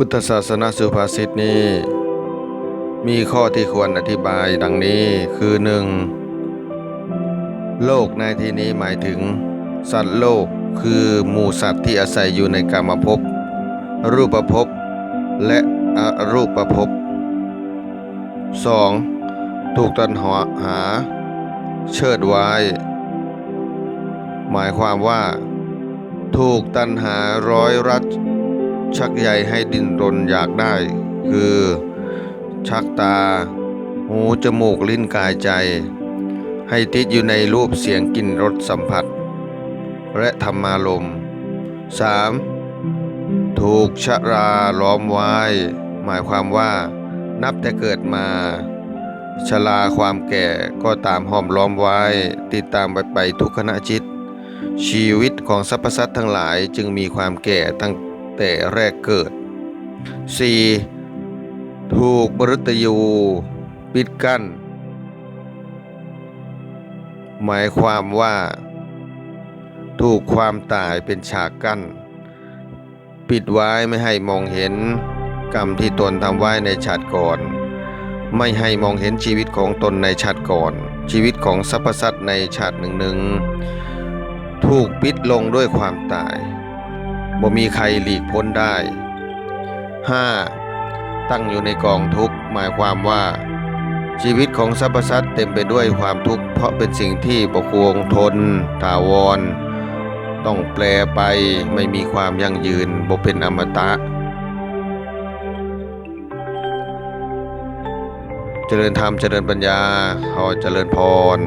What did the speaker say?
พุทธศาสนาสุภาษิตนี้ มีข้อที่ควรอธิบายดังนี้คือหนึ่งโลกในที่นี้หมายถึง สัตว์โลกคือหมู่สัตว์ที่อาศัยอยู่ในกามภพรูปภพและอรูปภพ 2. ถูกตันหาหา เชิดไว้ หมายความว่า ถูกตันหาร้อยรัด ชักใยให้ดิ้นรนอยากได้ คือ ชักตา หูจมูกลิ้นกายใจ ให้ติดอยู่ในรูปเสียงกลิ่นรสสัมผัส และธรรมารมณ์ 3. ถูกชราล้อมไว้ หมายความว่า นับแต่เกิดมาชราความแก่ก็ตามห้อมล้อมไว้ ติดตามไปไปทุกขณะจิต ชีวิตของสรรพสัตว์ทั้งหลายจึงมีความแก่ตั้ง แต่แรกเกิด 4. ถูกบรุตยูปิดกั้น หมายความว่า ถูกความตายเป็นฉากกั้น ปิดไว้ไม่ให้มองเห็นกรรมที่ตนทำไว้ในชาติก่อน ไม่ให้มองเห็นชีวิตของตนในชาติก่อน ชีวิตของสรรพสัตว์ในชาติหนึ่งหนึ่งๆถูกปิดลงด้วยความตาย บ่มีใครหลีกพ้นได้ 5. ตั้งอยู่ในกองทุกข์ หมายความว่า ชีวิตของสรรพสัตว์เต็มไปด้วยความทุกข์ เพราะเป็นสิ่งที่บกวงทน ถาวร ต้องแปลไปไม่มีความยั่งยืนบ่เป็นอมตะ เจริญธรรมเจริญปัญญาขอเจริญพร